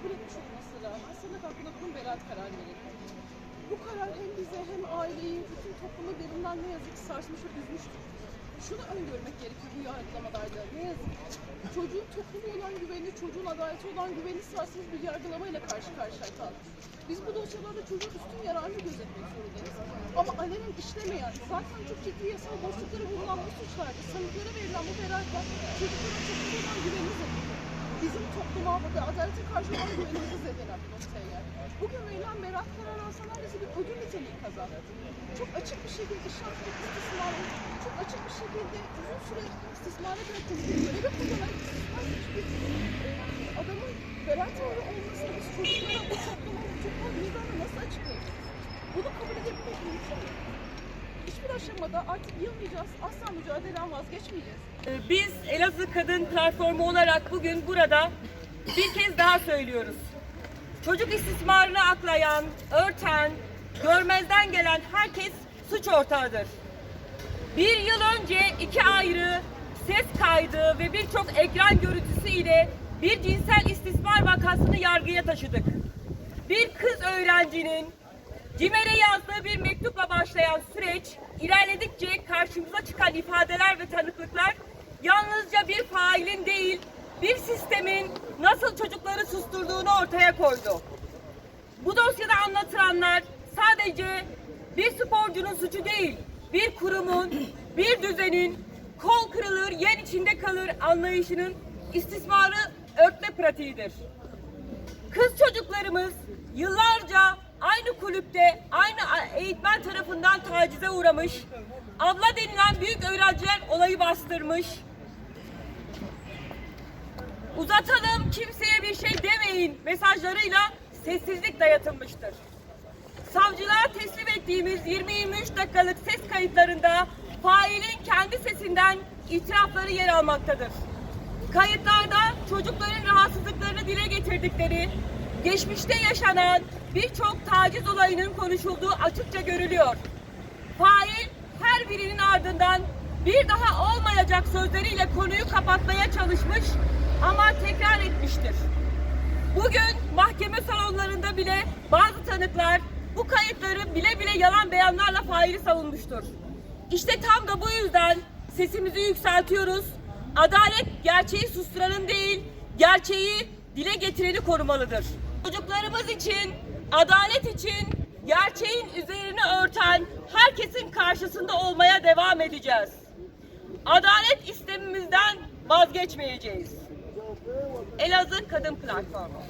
kabul etmiş olmasına rağmen sanık hakkında bugün beraat kararı verildi. Bu karar hem bize hem aileyi, bütün toplumu derinden ne yazık ki sarsmış ve üzmüştür. Şunu öngörmek gerekiyor bu yargılamalarda. Ne yazık ki çocuğun topluma olan güveni, çocuğun adaleti olan güveni sarsmış bir yargılamayla karşı karşıya kaldık. Biz bu dosyalarda çocuğun üstün yararını gözetmek zorundayız. Ama alenen işlemeyen, zaten çok ciddi yasal boşlukları bulunan bu suçlarda sanıklara verilen bu beraatler çocukların topluma olan güvenini zedeliyor. Bizim topluma ve adalete karşı olan güvenimizi zedelen bir noktaya. Bugün verilen beraat kararı aslında neredeyse bir ödül niteliği kazandı. Çok açık bir şekilde işaretli istismarı, çok açık bir şekilde uzun süre istismara bırakılmış bir görevi kullanan istismar bir e, adamın beraat kararı olmasını biz çocuklara, bu topluma, bu topluma vicdanla nasıl açıklayacağız? Bunu kabul edebilmek mümkün mü? Hiçbir aşamada artık yılmayacağız, asla mücadeleden vazgeçmeyeceğiz. Ee, Biz Elazığ Kadın Platformu olarak bugün burada bir kez daha söylüyoruz. Çocuk istismarını aklayan, örten, görmezden gelen herkes suç ortağıdır. Bir yıl önce iki ayrı ses kaydı ve birçok ekran görüntüsü ile bir cinsel istismar vakasını yargıya taşıdık. Bir kız öğrencinin CİMER'e yazdığı bir mektupla başlayan süreç ilerledikçe karşımıza çıkan ifadeler ve tanıklıklar yalnızca bir failin değil bir sistemin nasıl çocukları susturduğunu ortaya koydu. Bu dosyada anlatılanlar sadece bir sporcunun suçu değil, bir kurumun, bir düzenin kol kırılır, yen içinde kalır anlayışının istismarı örtme pratiğidir. Kız çocuklarımız yıllarca aynı kulüpte, aynı eğitmen tarafından tacize uğramış, abla denilen büyük öğrenciler olayı bastırmış, uzatalım kimseye bir şey demeyin mesajlarıyla sessizlik dayatılmıştır. Savcılığa teslim ettiğimiz 20-23 dakikalık ses kayıtlarında failin kendi sesinden itirafları yer almaktadır. Kayıtlarda çocukların rahatsızlıklarını dile getirdikleri, geçmişte yaşanan birçok taciz olayının konuşulduğu açıkça görülüyor. Fail her birinin ardından bir daha olmayacak sözleriyle konuyu kapatmaya çalışmış ama tekrar etmiştir. Bugün mahkeme salonlarında bile bazı tanıklar bu kayıtları bile bile yalan beyanlarla faili savunmuştur. İşte tam da bu yüzden sesimizi yükseltiyoruz. Adalet gerçeği susturanın değil, gerçeği dile getireni korumalıdır. Çocuklarımız için, adalet için gerçeğin üzerini örten herkesin karşısında olmaya devam edeceğiz. Adalet istemimizden vazgeçmeyeceğiz. Elazığ Kadın Platformu.